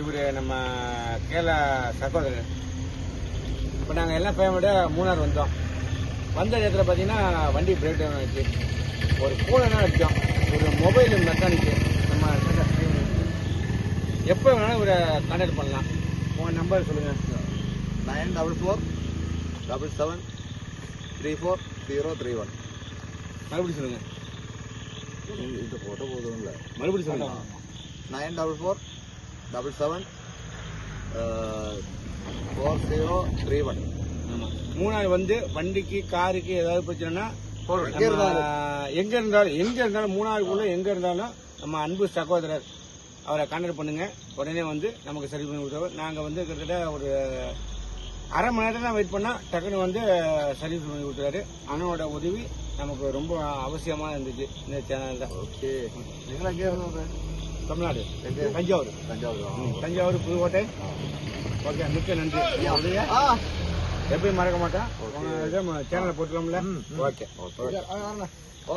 இவர் நம்ம கேரளா சகோதரர். இப்போ நாங்கள் எல்லாம் ஃபேமிலியோட மூணார் வந்தோம். வந்த நேரத்தில் பார்த்தீங்கன்னா வண்டி பிரேக் டவுன் ஆச்சு. ஒரு தான் அடித்தோம் ஒரு மொபைல் மெக்கானிக்கு நம்ம எப்போ வேணாலும் இவரை கான்டாக்ட் பண்ணலாம். உங்கள் நம்பர் சொல்லுங்கள் nine double four double seven three four zero three one மறுபடியும் சொல்லுங்கள் இந்த ஃபோட்டோ போதும் இல்லை. மறுபடியும் சொல்லுங்கள் nine double four double seven four zero three one ஆமாம் மூணாவது வந்து வண்டிக்கு காருக்கு ஏதாவது பிரச்சனைனா எங்கே இருந்தாலும் எங்கே இருந்தாலும் மூணாவதுக்குள்ளே எங்கே இருந்தாலும் நம்ம அன்பு சகோதரர் அவரை கான்டாக்ட் பண்ணுங்கள் உடனே வந்து நமக்கு சரி பண்ணி கொடுத்தவர் நாங்கள் வந்து கிட்டத்தட்ட ஒரு அரை மணி நேரம் தான் வெயிட் பண்ணால் டக்குனு வந்து சர்வீஸ் பண்ணி கொடுத்துறாரு அண்ணனோட உதவி நமக்கு ரொம்ப அவசியமாக இருந்துச்சு இந்த சேனல் தான் ஓகே தமிழ்நாடு. தஞ்சாவூர். தஞ்சாவூர்? தஞ்சாவூர் புதுக்கோட்டை ஓகே மிக்க நன்றி. எப்பயும் மறக்க மாட்டேன். சேனலை. ஓகே. ஓகே.